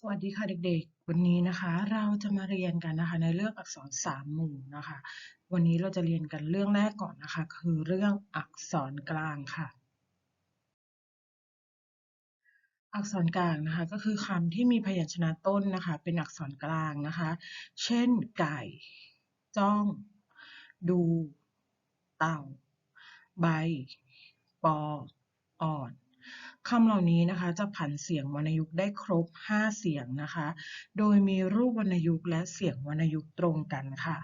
สวัสดีค่ะเด็กๆ วันนี้นะคะ เราจะมาเรียนกันนะคะ ในเรื่องอักษรสามหมู่นะคะ วันนี้เราจะเรียนกันเรื่องแรกก่อนนะคะ คือเรื่องอักษรกลางค่ะ อักษรกลางนะคะก็คือคำที่มีพยัญชนะต้นนะคะ เป็นอักษรกลางนะคะ เช่น ไก่ จ้อง ดู เต่า ใบ ปอ อ่อน คำเหล่านี้นะคะจะผันเสียงวรรณยุกต์ได้ครบ 5 เสียงนะคะ โดยมีรูปวรรณยุกต์และเสียงวรรณยุกต์ตรงกันค่ะ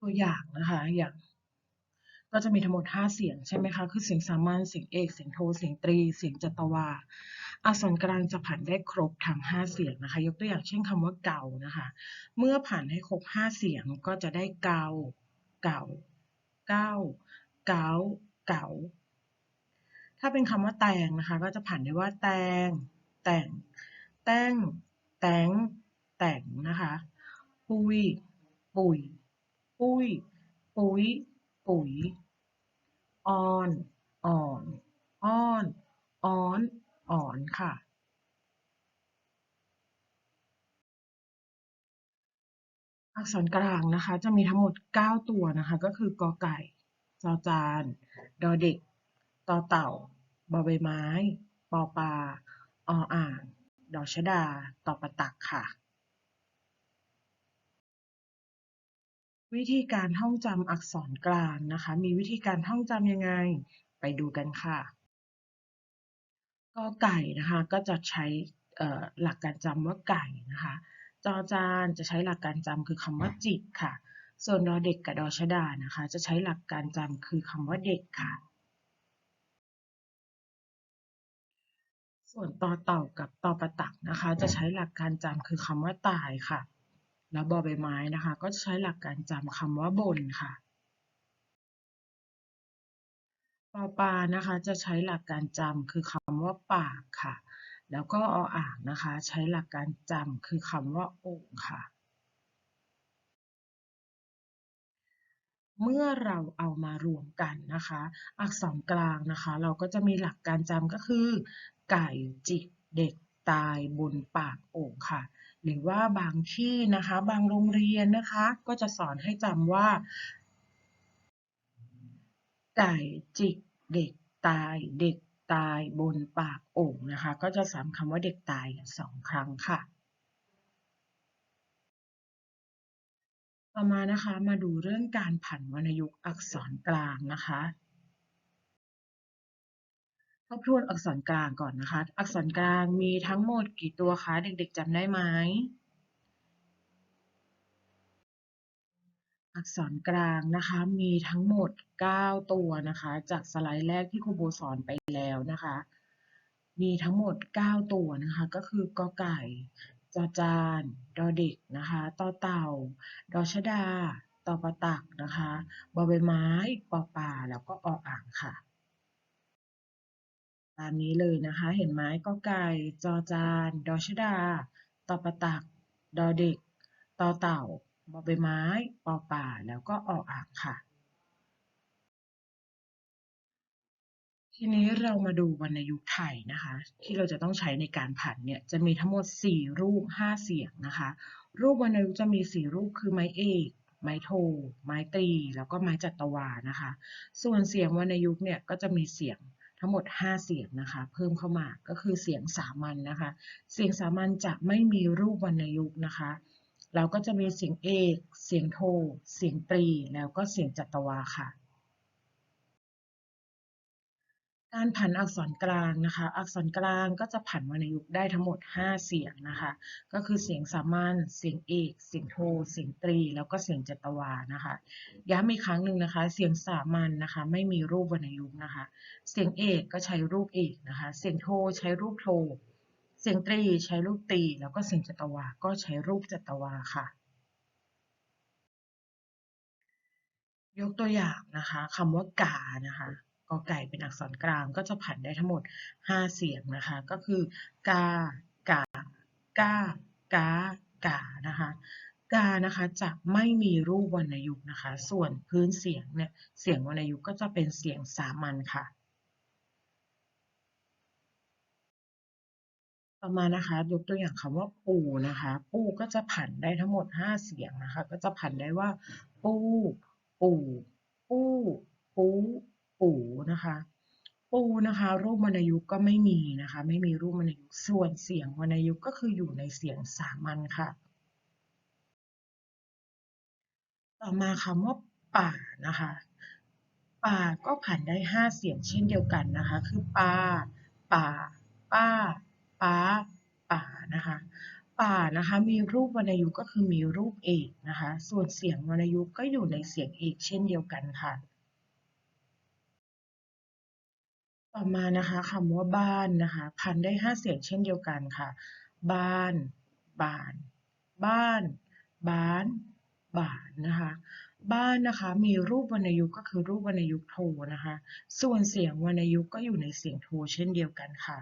ตัวอย่างนะคะอย่างก็จะมีทั้งหมด 5 เสียงใช่ไหมคะ คือเสียงสามัญ เสียงเอก เสียงโท เสียงตรี เสียงจัตวาอักษรกลางจะผันได้ครบทั้ง5เสียงนะคะ ยกตัวอย่างเช่นคำว่าเก่านะคะ เมื่อผ่านให้ครบ 5 เสียงก็จะได้เกา เก่า เก้า เกา เก๋า ถ้าเป็นคำว่าแตงนะคะ ก็จะผันได้ว่า แตง แต่ง แต้ง แตง แต่งนะคะปุยปุ๋ย ปุ้ย ปุ๋ย ปุ๋ยออนอ่อนอ้อนอ้อนอ่อนค่ะ อักษรกลางนะคะ จะมีทั้งหมด 9 ตัวนะคะ ก็คือกอไก่ จอจาน ดอเด็ก ตอเต่า บอใบไม้ ปอปลา ออ่าง ดอชดา ตอประตักค่ะ วิธีการท่องจำอักษรกลางนะคะ มีวิธีการท่องจำยังไง ไปดูกันค่ะกอไก่นะคะก็จะใช้หลักการจำว่าไก่นะคะ จอจานจะใช้หลักการจำคือคำว่าจิกค่ะ ส่วนดอเด็กกับดอชดานะคะ จะใช้หลักการจำคือคำว่าเด็กค่ะ ส่วนตอเต่ากับตอประตักนะคะ จะใช้หลักการจำคือคำว่าตายค่ะ แล้วบอใบไม้นะคะ ก็จะใช้หลักการจำคำว่าบนค่ะปอปานะคะจะใช้หลักการจำคือคำว่าปากค่ะ แล้วก็ออ่างนะคะ ใช้หลักการจำคือคำว่าโอ่งค่ะ เมื่อเราเอามารวมกันนะคะ อักษรกลางนะคะ เราก็จะมีหลักการจำก็คือ ไก่จิกเด็กตายบนปากโอ่งค่ะ หรือว่าบางที่นะคะ บางโรงเรียนนะคะ ก็จะสอนให้จำว่า ไก่จิกเด็กตายเด็กตายบนปากโอ่งนะคะ ก็จะซ้ำคำว่าเด็กตายสองครั้งค่ะ ต่อมานะคะมาดูเรื่องการผันวรรณยุกต์อักษรกลางนะคะทบทวนอักษรกลางก่อนนะคะ อักษรกลางมีทั้งหมดกี่ตัวคะ เด็กๆจำได้ไหม อักษรกลางนะคะมีทั้งหมด 9 ตัวนะคะ จากสไลด์แรกที่ครูโบสอนไปแล้วนะคะ มีทั้งหมด 9 ตัวนะคะ ก็คือกอไก่ จอจานดอเด็กนะคะตอเต่า ดอชดาตอประตักนะคะบอใบไม้ปอป่าแล้วก็ออ่างค่ะ ตามนี้เลยนะคะ เห็นไหมกอไก่จอจาน ดอชดาตอประตัก ดอเด็กตอเต่าบอใบไม้ปอป่าแล้วก็ออ่างค่ะ ทีนี้เรามาดูวรรณยุกต์ไทยนะคะ ที่เราจะต้องใช้ในการผันเนี่ยจะมีทั้งหมด 4 รูป 5 เสียงนะคะ รูปวรรณยุกต์จะมี 4 รูปคือไม้เอกไม้โท ไม้ตรี แล้วก็ไม้จัตวานะคะ ส่วนเสียงวรรณยุกต์เนี่ยก็จะมีเสียงทั้งหมด 5 เสียงนะคะ เพิ่มเข้ามาก็คือเสียงสามัญนนะคะ เสียงสามัญจะไม่มีรูปวรรณยุกต์นะคะ เราก็จะมีเสียงเอก เสียงโท เสียงตรี แล้วก็เสียงจัตวาค่ะ การผันอักษรกลางนะคะ อักษรกลางก็จะผันวรรณยุกต์ได้ทั้งหมด 5 เสียงนะคะ ก็คือเสียงสามัญ เสียงเอก เสียงโท เสียงตรี แล้วก็เสียงจัตวานะคะ ย้ำอีกครั้งหนึ่งนะคะ เสียงสามัญนนะคะ ไม่มีรูปวรรณยุกต์นะคะ เสียงเอกก็ใช้รูปเอกนะคะ เสียงโทใช้รูปโท เสียงตรีใช้รูปตรี แล้วก็เสียงจัตวา ก็ใช้รูปจัตวาค่ะยกตัวอย่างนะคะคำว่ากานะคะ กอไก่เป็นอักษรกลางก็จะผันได้ทั้งหมด 5 เสียงนะคะ ก็คือกากากากากานะคะกานะคะจะไม่มีรูปวรรณยุกต์นะคะ ส่วนพื้นเสียงเนี่ยเสียงวรรณยุกต์ก็จะเป็นเสียงสามัญค่ะ ต่อมานะคะยกตัวอย่างคำว่าปูนะคะ ปูก็จะผันได้ทั้งหมด 5 เสียงนะคะ ก็จะผันได้ว่า ปู ปู ปู ปู ปู่นะคะ ปูนะคะ รูปวรรณยุกต์ก็ไม่มีนะคะ ไม่มีรูปวรรณยุกต์ส่วนเสียงวรรณยุกต์ก็คืออยู่ในเสียงสามัญค่ะ ต่อมาคำว่าป่านะคะป่าก็ผันได้5เสียงเช่นเดียวกันนะคะ คือปาป่า ป้าป้าป่านะคะป่านะคะมีรูปวรรณยุกต์ก็คือมีรูปเอกนะคะ ส่วนเสียงวรรณยุกต์ก็อยู่ในเสียงเอกเช่นเดียวกันค่ะ ต่อมานะคะคำว่าบ้านนะคะพันได้ 5 เสียงเช่นเดียวกันค่ะ บ้านบ้าน บ้านบ้านบ้านนะคะบ้านนะคะมีรูปวรรณยุกต์ก็คือรูปวรรณยุกต์โทนะคะ ส่วนเสียงวรรณยุกต์ก็อยู่ในเสียงโทเช่นเดียวกันค่ะ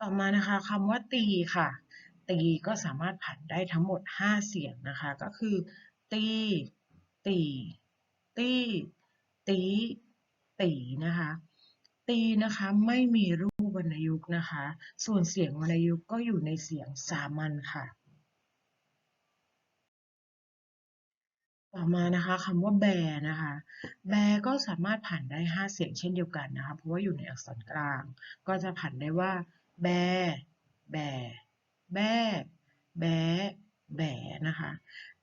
ต่อมานะคะคำว่าตีค่ะ ตีก็สามารถผันได้ทั้งหมด 5 เสียงนะคะ ก็คือ ตี ตี ตี ตีตีนะคะตีนะคะไม่มีรูปวรรณยุกต์นะคะ ส่วนเสียงวรรณยุกต์ก็อยู่ในเสียงสามัญค่ะ ต่อมานะคะคำว่าแบนะคะ แบก็สามารถผันได้ 5 เสียงเช่นเดียวกันนะคะ เพราะว่าอยู่ในอักษรกลาง ก็จะผันได้ว่า แบ แบ แบ แบ แบนะคะ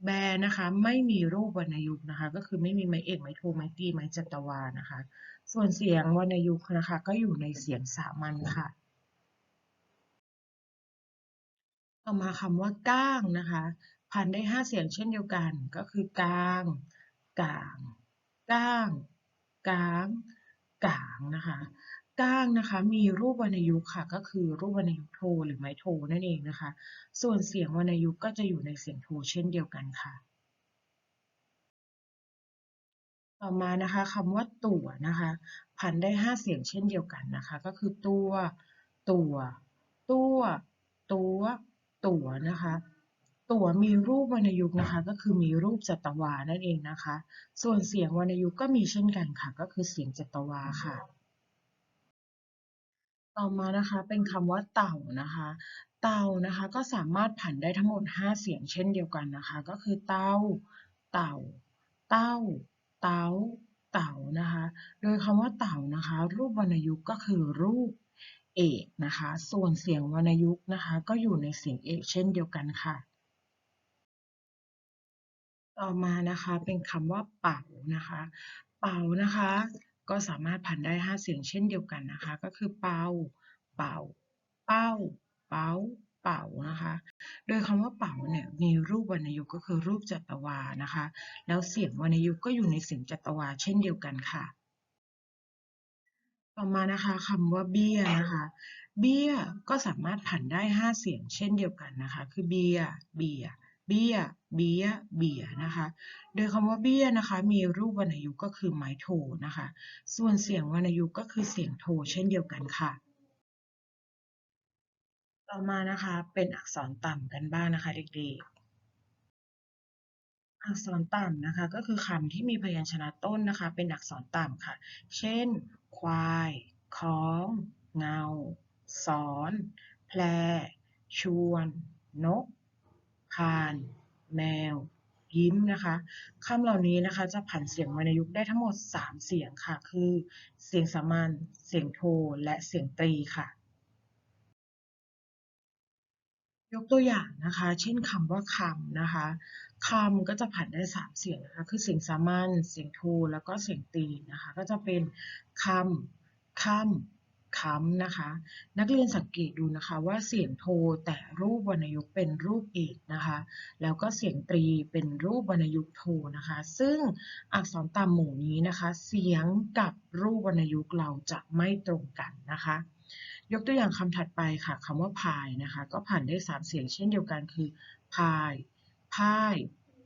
แบนะคะ ไม่มีรูปวรรณยุกต์นะคะ ก็คือไม่มีไม้เอกไม้โทไม้ตีไม้จัตวานะคะ ส่วนเสียงวรรณยุกต์นะคะ ก็อยู่ในเสียงสามัญค่ะ ต่อมาคำว่าก้างนะคะผันได้5เสียงเช่นเดียวกันก็คือกลางกลางก้างกลางกลางนะคะ ก้างนะคะ มีรูปวรรณยุกต์ค่ะ ก็คือรูปวรรณยุกต์โทหรือไม้โทนั่นเองนะคะ ส่วนเสียงวรรณยุกต์ก็จะอยู่ในเสียงโทเช่นเดียวกันค่ะ ต่อมานะคะคำว่าตัวนะคะผันได้ 5 เสียงเช่นเดียวกันนะคะ ก็คือตัว ตัว ตัว ตัว ตัวนะคะ ตัวมีรูปวรรณยุกต์นะคะ ก็คือมีรูปจัตวานั่นเองนะคะ ส่วนเสียงวรรณยุกต์ก็มีเช่นกันค่ะ ก็คือเสียงจัตวาค่ะ ต่อมานะคะเป็นคำว่าเต่านะคะ เต่านะคะก็สามารถผันได้ทั้งหมด 5 เสียงเช่นเดียวกันนะคะ ก็คือเต่าเต่า เต้า เต้า เต่านะคะ โดยคำว่าเต่านะคะ รูปวรรณยุกต์ก็คือรูปเอกนะคะ ส่วนเสียงวรรณยุกต์นะคะ ก็อยู่ในเสียงเอกเช่นเดียวกันค่ะ ต่อมานะคะเป็นคำว่าเป่านะคะ เป่านะคะ ก็สามารถผันได้ 5 เสียงเช่นเดียวกันนะคะ ก็คือเป่า เป่า เป้า เป้า เป่านะคะ โดยคำว่าเป่าเนี่ยมีรูปวรรณยุกต์ก็คือรูปจัตวานะคะ แล้วเสียงวรรณยุกต์ก็อยู่ในเสียงจัตวาเช่นเดียวกันค่ะ ต่อมานะคะคำว่าเบี้ยนะคะ เบี้ยก็สามารถผันได้ 5 เสียงเช่นเดียวกันนะคะ คือเบียเบีย เบี้ย เบี้ย เบียนะคะ โดยคำว่าเบี้ยนะคะ มีรูปวรรณยุกต์ก็คือไม้โทนะคะ ส่วนเสียงวรรณยุกต์ก็คือเสียงโทเช่นเดียวกันค่ะ ต่อมานะคะ เป็นอักษรต่ำกันบ้างนะคะเด็กๆ อักษรต่ำนะคะ ก็คือคำที่มีพยัญชนะต้นนะคะ เป็นอักษรต่ำค่ะ เช่น ควาย ค้อง เงา สอน แพร ชวน นก พาน แมว ยิ้มนะคะคำเหล่านี้นะคะจะผันเสียงวรรณยุกต์ได้ทั้งหมด 3 เสียงค่ะ คือ เสียงสามัญเสียงโท และเสียงตรีค่ะ ยกตัวอย่างนะคะ เช่นคำว่าคำนะคะคำก็จะผันได้ 3 เสียงนะคะ คือเสียงสามัญเสียงโท แล้วก็เสียงตรีนะคะ ก็จะเป็นคำคำ ค้ำนะคะ นักเรียนสังเกตดูนะคะว่าเสียงโทแต่รูปวรรณยุกต์เป็นรูปเอกนะคะ แล้วก็เสียงตรีเป็นรูปวรรณยุกต์โทนะคะ ซึ่งอักษรตามหมู่นี้นะคะ เสียงกับรูปวรรณยุกต์เราจะไม่ตรงกันนะคะ ยกตัวอย่างคำถัดไปค่ะคำว่าพายนะคะ ก็ผ่านได้3เสียงเช่นเดียวกันคือพายพ่าย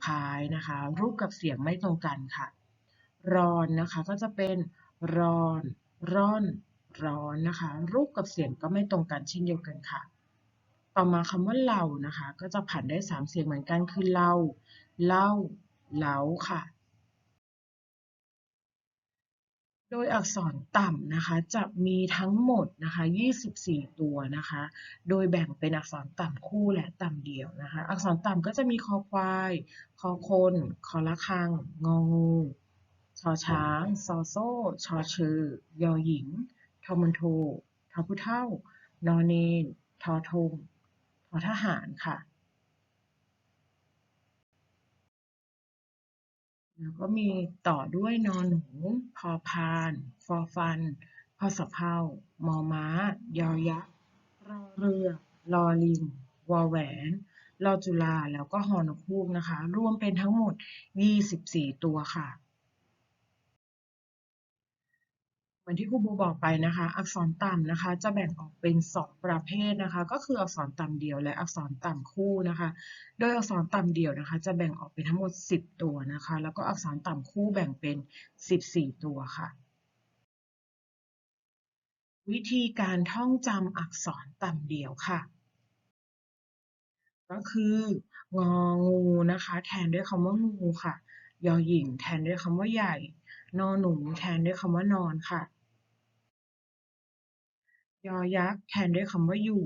พายนะคะ รูปกับเสียงไม่ตรงกันค่ะรอนนะคะก็จะเป็นรอนร่อน ร้อนนะคะ รูปกับเสียงก็ไม่ตรงกันเช่นเดียวกันค่ะ ต่อมาคำว่าเหล่านะคะ ก็จะผันได้3เสียงเหมือนกันคือเล่าเล่าเหลาค่ะ โดยอักษรต่ำนะคะ จะมีทั้งหมดนะคะ 24 ตัวนะคะ โดยแบ่งเป็นอักษรต่ำคู่และต่ำเดี่ยวนะคะ อักษรต่ำก็จะมีคอควาย คอคน คอละคัง งองูชอช้าง ซอโซ่ ชอชือยอหญิง ทอมันโททอผู้เท่านอเนนทอทงทอทหารค่ะ แล้วก็มีต่อด้วยนอนหนู พอพาน ฟอฟัน พอสะเพามอม้า ยอยักษ์รอเรือรอลิง วอแหวนรอจุฬาแล้วก็ฮอนกฮูกนะคะ รวมเป็นทั้งหมด 24 ตัวค่ะ เหมือนที่ครูบูบอกไปนะคะ อักษรต่ำนะคะ จะแบ่งออกเป็น 2 ประเภทนะคะ ก็คืออักษรต่ำเดียวและอักษรต่ำคู่นะคะ โดยอักษรต่ำเดียวนะคะ จะแบ่งออกเป็นทั้งหมด 10 ตัวนะคะ แล้วก็อักษรต่ำคู่แบ่งเป็น 14 ตัวค่ะ วิธีการท่องจำอักษรต่ำเดียวค่ะ ก็คืององูนะคะ แทนด้วยคำว่างูค่ะ ยอหญิงแทนด้วยคำว่าใหญ่ นอหนูแทนด้วยคำว่านอนค่ะ ยอยักษ์แทนด้วยคำว่าอยู่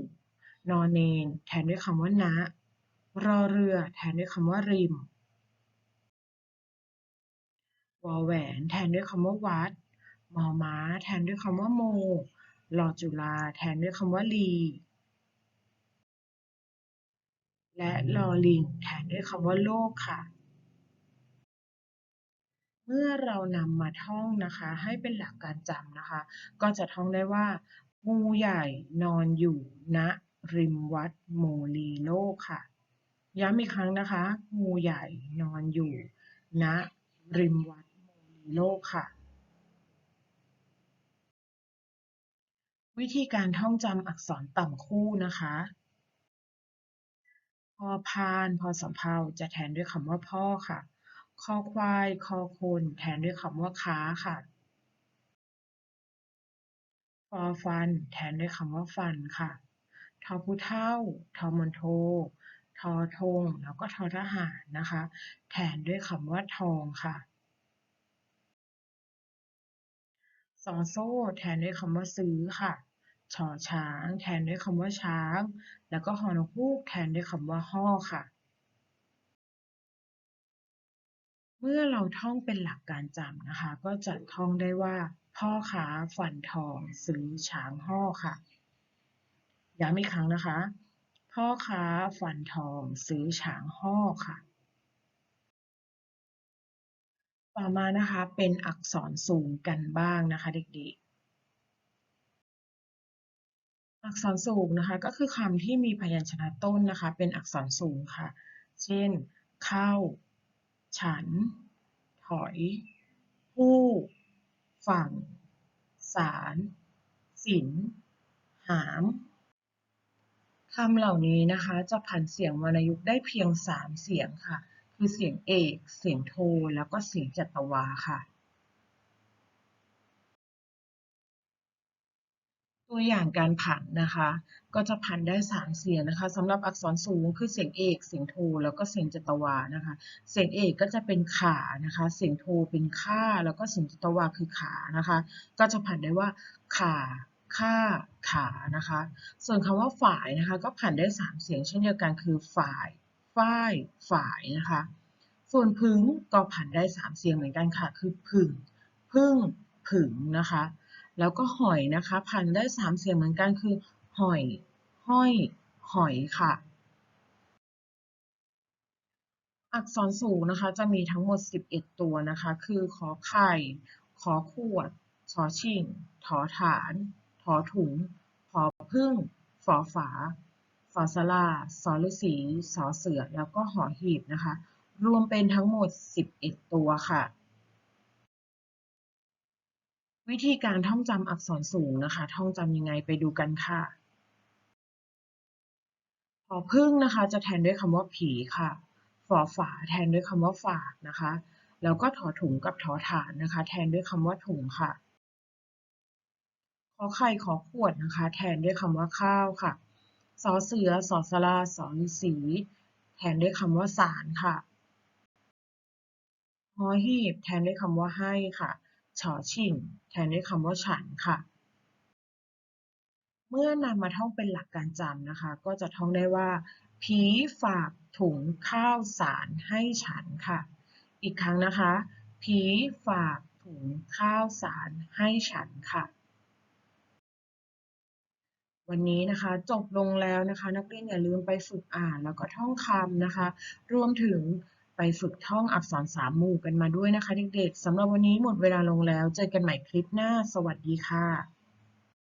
นอนเนนแทนด้วยคำว่านะ รอเรือแทนด้วยคำว่าริม วอแหวนแทนด้วยคำว่าวัด มอม้าแทนด้วยคำว่าโมรอจุฬาแทนด้วยคำว่าลีและลอลิงแทนด้วยคำว่าโลกค่ะ เมื่อเรานำมาท่องนะคะ ให้เป็นหลักการจำนะคะ ก็จะท่องได้ว่างูใหญ่นอนอยู่ณริมวัดโมลีโลกค่ะ ย้ำอีกครั้งนะคะ งูใหญ่นอนอยู่ณริมวัดโมลีโลกค่ะ วิธีการท่องจำอักษรต่ำคู่นะคะพอพานพอสำเภาจะแทนด้วยคำว่าพ่อค่ะ คอควาย คอคน แทนด้วยคำว่า ค้า ค่ะ ฟอฟัน แทนด้วยคำว่า ฟัน ค่ะ ทอผู้เท่า ทอมันโท ทอทง แล้วก็ทอทหารนะคะ แทนด้วยคำว่า ทอง ค่ะซอโซ่ แทนด้วยคำว่า ซื้อ ค่ะชอช้าง แทนด้วยคำว่าช้าง แล้วก็ฮอนกฮูก แทนด้วยคำว่าฮ่อ ค่ะ เมื่อเราท่องเป็นหลักการจำนะคะ ก็จะท่องได้ว่า พ่อค้าฟันทองซื้อช้างฮ่อค่ะย้ำอีกครั้งนะคะ พ่อค้าฟันทองซื้อช้างฮ่อค่ะ ต่อมานะคะเป็นอักษรสูงกันบ้างนะคะเด็กๆ อักษรสูงนะคะก็คือคำที่มีพยัญชนะต้นนะคะ เป็นอักษรสูงค่ะ เช่น เข้า ฉัน ถอย ผู้ ฝั่ง สาร สิน หามคำเหล่านี้นะคะจะผันเสียงวรรณยุกต์ได้เพียง 3 เสียงค่ะ คือเสียงเอก เสียงโท แล้วก็เสียงจัตวาค่ะ ตัวอย่างการผันนะคะ ก็จะผันได้ 3 เสียงนะคะสำหรับอักษรสูงคือเสียงเอก เสียงโท แล้วก็เสียงจัตวานะคะ เสียงเอกก็จะเป็นขานะคะ เสียงโทเป็นค่าแล้วก็เสียงจัตวาคือขานะคะ ก็จะผันได้ว่าขาค่าขานะคะ ส่วนคำว่าฝ่ายนะคะ ก็ผันได้ 3 เสียงเช่นเดียวกันคือฝ่ายฝ้าย ฝ่ายนะคะ ส่วนพึงก็ผันได้ 3 เสียงเหมือนกันค่ะ คือผึ่งพึ่งผึ่งนะคะ แล้วก็หอยนะคะผันได้3เสียงเหมือนกันคือ หอย ห้อย หอยค่ะ อักษรสูงนะคะจะมีทั้งหมด 11 ตัวนะคะ คือขอไข่ ขอขวดชอชิงถอฐาน ถอถุงผอพึ่งฝอฝาฝอสลาสอฤษีสอเสือ แล้วก็หอหีบนะคะ รวมเป็นทั้งหมด 11 ตัวค่ะ วิธีการท่องจำอักษรสูงนะคะ ท่องจำยังไงไปดูกันค่ะผอพึ่งนะคะจะแทนด้วยคำว่าผีค่ะฝอฝาแทนด้วยคำว่าฝากนะคะ แล้วก็ถอถุงกับถอฐานนะคะ แทนด้วยคำว่าถุงค่ะ ขอไข่ขอขวดนะคะ แทนด้วยคำว่าข้าวค่ะ สอเสือสอสลาสอฤาษีแทนด้วยคำว่าสารค่ะหอหีบแทนด้วยคำว่าให้ค่ะชอชิ่ง ทนด้วยคำว่าฉันค่ะ เมื่อนำมาท่องเป็นหลักการจำนะคะ ก็จะท่องได้ว่า ผีฝากถุงข้าวสารให้ฉันค่ะ อีกครั้งนะคะ ผีฝากถุงข้าวสารให้ฉันค่ะ วันนี้นะคะจบลงแล้วนะคะ นักเรียนอย่าลืมไปฝึกอ่านแล้วก็ท่องคำนะคะ รวมถึง ไปฝึกท่องอักษรสามหมู่กันมาด้วยนะคะเด็กๆสำหรับวันนี้หมดเวลาลงแล้ว เจอกันใหม่คลิปหน้า สวัสดีค่ะ